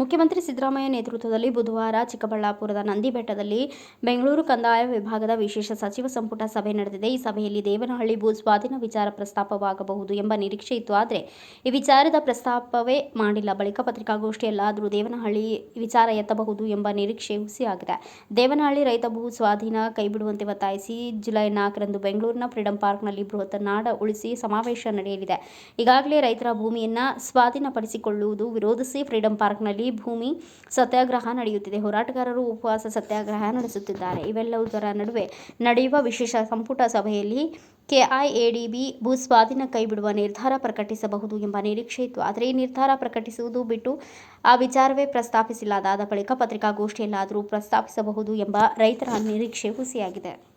ಸಿದ್ದರಾಮಯ್ಯ ನೇತೃತ್ವದಲ್ಲಿ ಬುಧವಾರ ಚಿಕ್ಕಬಳ್ಳಾಪುರದ ನಂದಿಬೆಟ್ಟದಲ್ಲಿ ಬೆಂಗಳೂರು ಕಂದಾಯ ವಿಭಾಗದ ವಿಶೇಷ ಸಚಿವ ಸಂಪುಟ ಸಭೆ ನಡೆದಿದೆ. ಈ ಸಭೆಯಲ್ಲಿ ದೇವನಹಳ್ಳಿ ಭೂ ಸ್ವಾಧೀನ ವಿಚಾರ ಪ್ರಸ್ತಾಪವಾಗಬಹುದು ಎಂಬ ನಿರೀಕ್ಷೆ ಇತ್ತು. ಆದರೆ ಈ ವಿಚಾರದ ಪ್ರಸ್ತಾಪವೇ ಮಾಡಿಲ್ಲ. ಬಳಿಕ ಪತ್ರಿಕಾಗೋಷ್ಠಿಯಲ್ಲಾದರೂ ದೇವನಹಳ್ಳಿ ವಿಚಾರ ಎತ್ತಬಹುದು ಎಂಬ ನಿರೀಕ್ಷೆ ಹುಸಿಯಾಗಿದೆ ದೇವನಹಳ್ಳಿ ರೈತ ಭೂ ಸ್ವಾಧೀನ ಕೈಬಿಡುವಂತೆ ಒತ್ತಾಯಿಸಿ ಜುಲೈ ನಾಲ್ಕರಂದು ಬೆಂಗಳೂರಿನ ಫ್ರೀಡಂ ಪಾರ್ಕ್ನಲ್ಲಿ ಬೃಹತ್ ನಾಡ ಉಳಿಸಿ ಸಮಾವೇಶ ನಡೆಯಲಿದೆ. ಈಗಾಗಲೇ ರೈತರ ಭೂಮಿಯನ್ನು ಸ್ವಾಧೀನಪಡಿಸಿಕೊಳ್ಳುವುದು ವಿರೋಧಿಸಿ ಫ್ರೀಡಂ ಪಾರ್ಕ್ನಲ್ಲಿ ಭೂಮಿ ಸತ್ಯಾಗ್ರಹ ನಡೆಯುತ್ತಿದೆ. ಹೋರಾಟಗಾರರು ಉಪವಾಸ ಸತ್ಯಾಗ್ರಹ ನಡೆಸುತ್ತಿದ್ದಾರೆ. ಇವೆಲ್ಲವುದರ ನಡುವೆ ನಡೆಯುವ ವಿಶೇಷ ಸಂಪುಟ ಸಭೆಯಲ್ಲಿ ಕೆಐಎಡಿಬಿ ಭೂ ಸ್ವಾಧೀನ ಕೈಬಿಡುವ ನಿರ್ಧಾರ ಪ್ರಕಟಿಸಬಹುದು ಎಂಬ ನಿರೀಕ್ಷೆ ಇತ್ತು. ಆದರೆ ಈ ನಿರ್ಧಾರ ಪ್ರಕಟಿಸುವುದು ಬಿಟ್ಟು ಆ ವಿಚಾರವೇ ಪ್ರಸ್ತಾಪಿಸಿಲ್ಲ ಅದಾದ ಬಳಿಕ ಪತ್ರಿಕಾಗೋಷ್ಠಿಯಲ್ಲಾದರೂ ಪ್ರಸ್ತಾಪಿಸಬಹುದು ಎಂಬ ರೈತರ ನಿರೀಕ್ಷೆ ಹುಸಿಯಾಗಿದೆ.